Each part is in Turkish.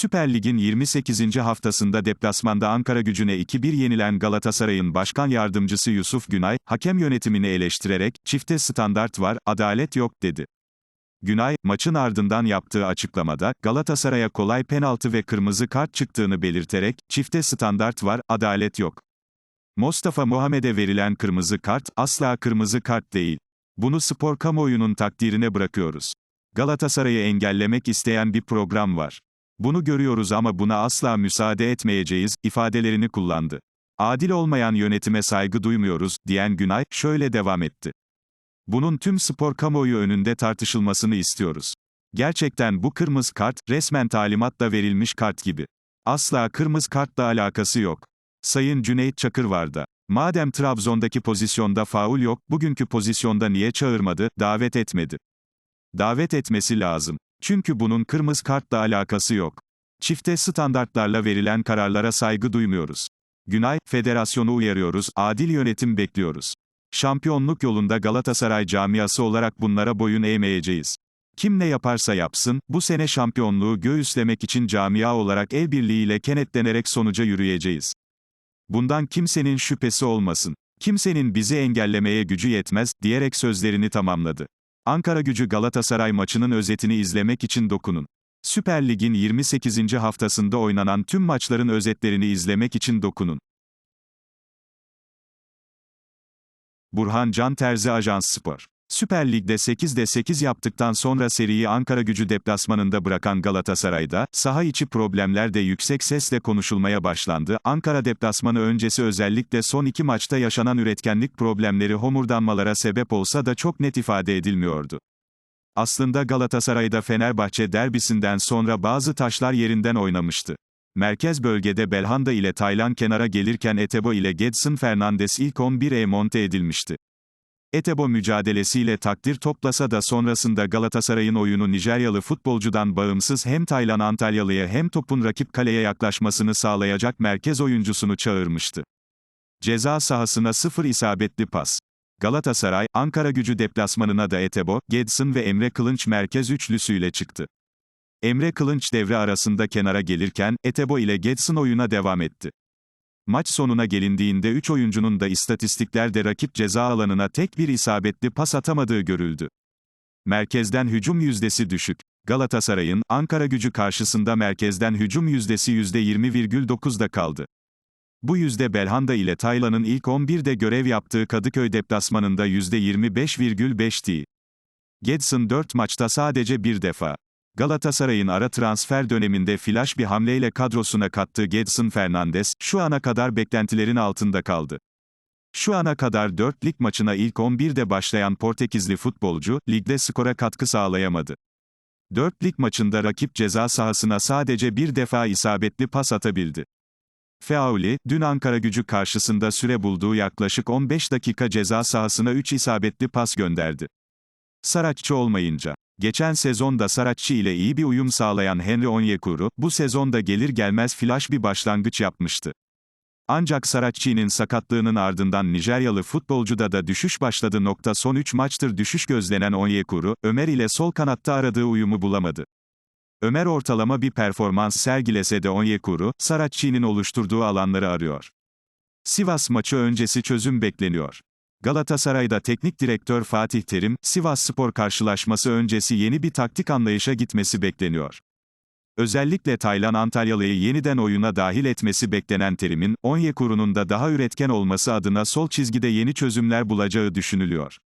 Süper Lig'in 28. haftasında deplasmanda Ankara gücüne 2-1 yenilen Galatasaray'ın başkan yardımcısı Yusuf Günay, hakem yönetimini eleştirerek, çifte standart var, adalet yok, dedi. Günay, maçın ardından yaptığı açıklamada, Galatasaray'a kolay penaltı ve kırmızı kart çıktığını belirterek, çifte standart var, adalet yok. Mustafa Muhammed'e verilen kırmızı kart, asla kırmızı kart değil. Bunu spor kamuoyunun takdirine bırakıyoruz. Galatasaray'ı engellemek isteyen bir program var. Bunu görüyoruz ama buna asla müsaade etmeyeceğiz, ifadelerini kullandı. Adil olmayan yönetime saygı duymuyoruz, diyen Günay, şöyle devam etti. Bunun tüm spor kamuoyu önünde tartışılmasını istiyoruz. Gerçekten bu kırmızı kart, resmen talimatla verilmiş kart gibi. Asla kırmızı kartla alakası yok. Sayın Cüneyt Çakır vardı. Madem Trabzon'daki pozisyonda faul yok, bugünkü pozisyonda niye çağırmadı, davet etmedi? Davet etmesi lazım. Çünkü bunun kırmızı kartla alakası yok. Çifte standartlarla verilen kararlara saygı duymuyoruz. Günay, federasyonu uyarıyoruz, adil yönetim bekliyoruz. Şampiyonluk yolunda Galatasaray camiası olarak bunlara boyun eğmeyeceğiz. Kim ne yaparsa yapsın, bu sene şampiyonluğu göğüslemek için camia olarak el birliğiyle kenetlenerek sonuca yürüyeceğiz. Bundan kimsenin şüphesi olmasın. Kimsenin bizi engellemeye gücü yetmez, diyerek sözlerini tamamladı. Ankara gücü Galatasaray maçının özetini izlemek için dokunun. Süper Lig'in 28. haftasında oynanan tüm maçların özetlerini izlemek için dokunun. Burhan Can Terzi Ajans Spor Süper Lig'de 8'de 8 yaptıktan sonra seriyi Ankara gücü deplasmanında bırakan Galatasaray'da, saha içi problemler de yüksek sesle konuşulmaya başlandı. Ankara deplasmanı öncesi özellikle son iki maçta yaşanan üretkenlik problemleri homurdanmalara sebep olsa da çok net ifade edilmiyordu. Aslında Galatasaray'da Fenerbahçe derbisinden sonra bazı taşlar yerinden oynamıştı. Merkez bölgede Belhanda ile Taylan kenara gelirken Etebo ile Gedson Fernandes ilk 11'e monte edilmişti. Etebo mücadelesiyle takdir toplasa da sonrasında Galatasaray'ın oyunu Nijeryalı futbolcudan bağımsız hem Taylan Antalyalı'ya hem topun rakip kaleye yaklaşmasını sağlayacak merkez oyuncusunu çağırmıştı. Ceza sahasına sıfır isabetli pas. Galatasaray, Ankara gücü deplasmanına da Etebo, Gedson ve Emre Kılınç merkez üçlüsüyle çıktı. Emre Kılınç devre arasında kenara gelirken, Etebo ile Gedson oyuna devam etti. Maç sonuna gelindiğinde 3 oyuncunun da istatistiklerde rakip ceza alanına tek bir isabetli pas atamadığı görüldü. Merkezden hücum yüzdesi düşük. Galatasaray'ın, Ankara gücü karşısında merkezden hücum yüzdesi %20,9'da kaldı. Bu yüzde Belhanda ile Taylan'ın ilk 11'de görev yaptığı Kadıköy deplasmanında %25,5'ti. Gedson 4 maçta sadece bir defa. Galatasaray'ın ara transfer döneminde flash bir hamleyle kadrosuna kattığı Gedson Fernandes, şu ana kadar beklentilerin altında kaldı. Şu ana kadar 4 lig maçına ilk 11'de başlayan Portekizli futbolcu, ligde skora katkı sağlayamadı. 4 lig maçında rakip ceza sahasına sadece bir defa isabetli pas atabildi. Feauli, dün Ankara gücü karşısında süre bulduğu yaklaşık 15 dakika ceza sahasına 3 isabetli pas gönderdi. Saraççı olmayınca. Geçen sezonda Saratçı ile iyi bir uyum sağlayan Henry Onyekuru, bu sezonda gelir gelmez flash bir başlangıç yapmıştı. Ancak Saratçı'nın sakatlığının ardından Nijeryalı futbolcuda da düşüş başladı. Nokta son 3 maçtır düşüş gözlenen Onyekuru, Ömer ile sol kanatta aradığı uyumu bulamadı. Ömer ortalama bir performans sergilese de Onyekuru, Saratçı'nın oluşturduğu alanları arıyor. Sivas maçı öncesi çözüm bekleniyor. Galatasaray'da teknik direktör Fatih Terim, Sivas Spor karşılaşması öncesi yeni bir taktik anlayışa gitmesi bekleniyor. Özellikle Taylan Antalyalı'yı yeniden oyuna dahil etmesi beklenen Terim'in, Onyekuru'nun da daha üretken olması adına sol çizgide yeni çözümler bulacağı düşünülüyor.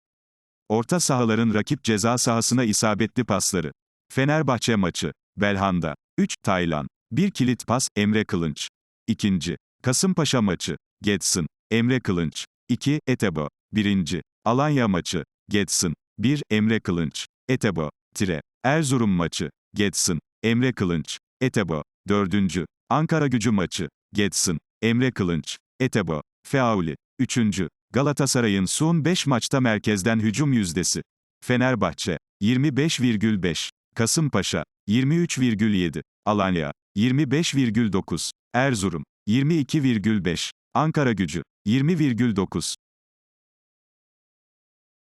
Orta sahaların rakip ceza sahasına isabetli pasları. Fenerbahçe maçı. Belhanda. 3. Taylan. 1 kilit pas, Emre Kılınç. 2. Kasımpaşa maçı. Getson. Emre Kılınç. 2. Etebo. 1. Alanya maçı. Getson. 1. Emre Kılınç. Etebo. Tire. Erzurum maçı. Getson. Emre Kılınç. Etebo. 4. Ankara gücü maçı. Getson. Emre Kılınç. Etebo. Feauli. 3. Galatasaray'ın son 5 maçta merkezden hücum yüzdesi. Fenerbahçe. 25,5. Kasımpaşa. 23,7. Alanya. 25,9. Erzurum. 22,5. Ankara gücü. 20,9.